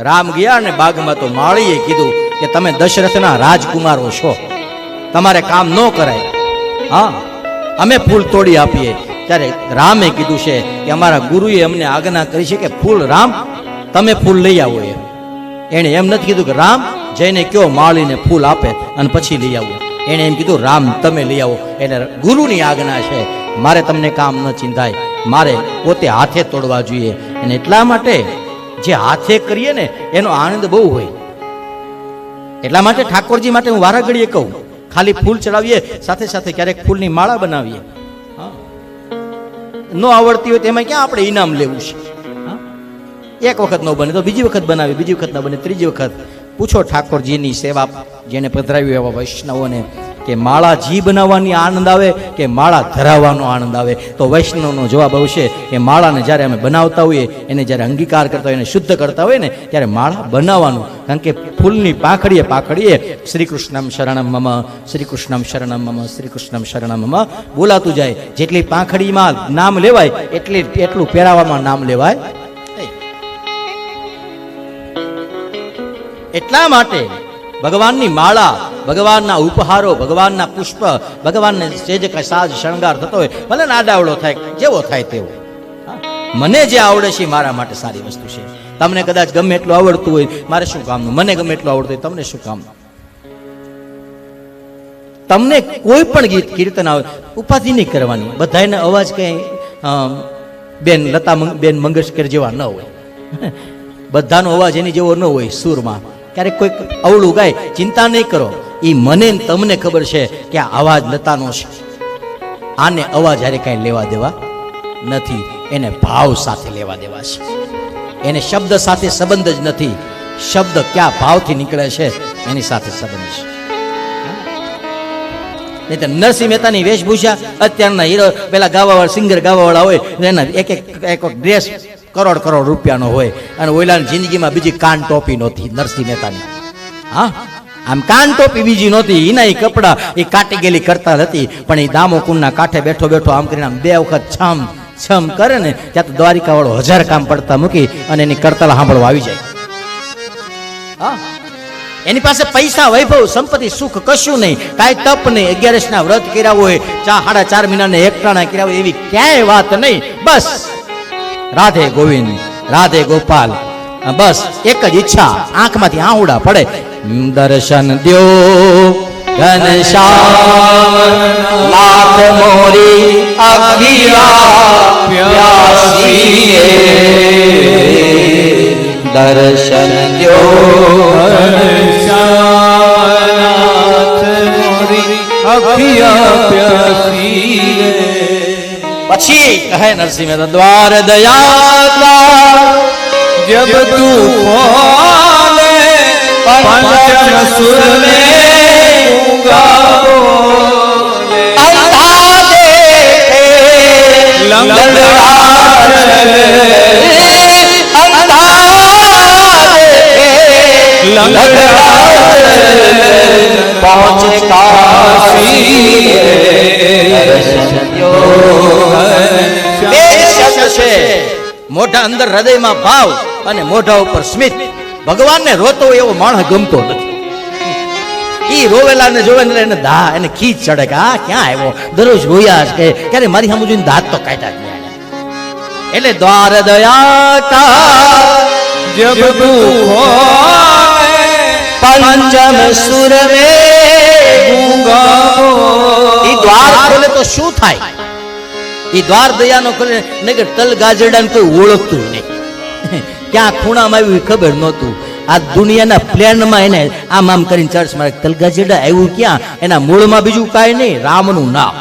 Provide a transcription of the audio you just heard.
રામ ગયા અને બાગમાં તો માળીએ કીધું કે તમે દશરથના રાજકુમારો છો. તમારે કામ ન કરાય. હા, અમે ફૂલ તોડી આપીએ. ત્યારે રામે કીધું છે કે અમારા ગુરુએ અમને આજ્ઞા કરી છે કે ફૂલ રામ, તમે ફૂલ લઈ આવો એમ. એણે એમ નથી કીધું કે રામ, જઈને કયો માળીને ફૂલ આપે અને પછી લઈ આવો. એણે એમ કીધું, રામ, તમે લઈ આવો. એટલે ગુરુની આજ્ઞા છે, મારે તમને કામ ન ચિંતાય. મારે પોતે હાથે તોડવા જોઈએ. અને એટલા માટે જે હાથે કરીએ ને, એનો આનંદ બહુ હોય. એટલા માટે ઠાકોરજી માટે હું વારાઘડીએ કહું, ખાલી ફૂલ ચડાવીએ, સાથે સાથે ક્યારેક ફૂલની માળા બનાવીએ. ન આવડતી હોય તેમાં ક્યાં આપણે ઇનામ લેવું છે? એક વખત ન બને તો બીજી વખત બનાવી બીજી વખત ન બને, ત્રીજી વખત. પૂછો ઠાકોરજીની સેવા જેને પધરાવી એવા વૈષ્ણવોને કે માળા જી બનાવવાની આનંદ આવે, કે માળા ધરાવવાનો આનંદ આવે. તો વૈષ્ણવનો જવાબ આવશે કે માળાને જ્યારે અમે બનાવતા હોઈએ, એને જ્યારે અંગીકાર કરતા હોય એને શુદ્ધ કરતા હોય ને, ત્યારે માળા બનાવવાનું. કારણ કે ફૂલની પાંખડીએ પાંખડીએ શ્રી કૃષ્ણમ શરણમ મમ શ્રી કૃષ્ણમ શરણમ મમ શ્રી કૃષ્ણમ શરણમ મમ બોલાતું જાય. જેટલી પાંખડીમાં નામ લેવાય, એટલી એટલું પહેરાવામાં નામ લેવાય. એટલા માટે ભગવાનની માળા ભગવાનના ઉપહારો, ભગવાનના પુષ્પ, ભગવાનને જે જે કાંઈ સાજ, શણગાર થતો હોય, ભલે ને આડાવડો થાય, જેવો થાય તેવો. મને જે આવડે છે મારા માટે સારી વસ્તુ છે. તમને કદાચ ગમે એટલું આવડતું હોય, મારે શું કામનું? મને ગમે એટલું આવડતું હોય, તમને શું કામનું? તમને કોઈ પણ ગીત કીર્તન આવે, ઉપાધિ નહીં કરવાની. બધાને અવાજ કઈ બેન લતા બેન મંગેશકર જેવા ન હોય. બધાનો અવાજ એની જેવો ન હોય સુરમાં. ક્યારેક કોઈક અવળું ગાય, ચિંતા નહીં કરો. એ મને તમને ખબર છે કે આ અવાજ લતાનો છે. આને અવાજ જ્યારે કાંઈ લેવા દેવા નથી, એને ભાવ સાથે લેવા દેવા છે. એને શબ્દ સાથે સંબંધ જ નથી, શબ્દ ક્યાં ભાવથી નીકળે છે એની સાથે સંબંધ છે. નહીં તો નરસિંહ મહેતાની વેશભૂષા, અત્યારના હીરો, પેલા ગાવાવાળા સિંગર ગાવાવાળા હોય એના એક એક એક ડ્રેસ કરોડ કરોડ રૂપિયાનો હોય. અને ઓઈલાની જિંદગીમાં બીજી કાન ટોપી નહોતી નરસિંહ મહેતાની. હા? આમ કાન ટોપી બીજી નહોતી એના એ કપડા એ કાટી ગયેલી કરતાલ હતી. પણ એ દામો કુંડના કાંઠે બેઠો બેઠો આમ કરીને આમ બે વખત છમ છમ કરે ને, ત્યાં તો દ્વારિકા વાળો હજાર કામ પડતા મૂકી અને એની કરતાલ સાંભળવા આવી જાય. હા. એની પાસે પૈસા, વૈભવ, સંપત્તિ, સુખ કશું નહીં. કાંઈ તપ નહીં. અગિયારસ ના વ્રત કર્યા હોય, ચા સાડા ચાર મહિનાને એકટાણા કર્યા હોય, એવી ક્યાંય વાત નહીં. બસ. રાધે ગોવિંદ, રાધે ગોપાલ. બસ, એક જ ઈચ્છા. આંખમાંથી આહુડા પડે. દર્શન દ્યો. ઘનશ્યામ નાથ મોરી અખિયા દર્શન દ્યો. પછી કહે નરસિંહ મહેતા, દ્વાર દયાતા. जब तूफान पंचम सुर में अंधा देखे लंगड़ार अंधा देखे लंगड़ार મોઢા અંદર હૃદયમાં ભાવ અને મોઢા ઉપર સ્મિત. ભગવાનને રોતો એવો માણસ ગમતો નથી. એ રોવેલાને જોવે એટલે એને દા એને ખીચ ચડે કે, આ ક્યાં આવ્યો? દરરોજ રોયા છે ક્યારે મારી સામે જોઈને દાંત તો કાઢ્યા એટલે દ્વાર દયા કા, જબ હો પંચમ સુર મે ગુંગા ઈ દ્વાર ખોલે તો શું થાય? ઈ દ્વાર દયાનો કરે નહીં કે તલ ગાજરડાને કોઈ ઓળખતું નહીં. ક્યાં ખૂણામાં આવ્યું એ ખબર નહોતું. આ દુનિયાના પ્લેનમાં એને આમ આમ કરીને ચર્ચ મારે તલગાજેડા આવ્યું ક્યાં? એના મૂળમાં બીજું કાંઈ નહીં, રામનું નામ.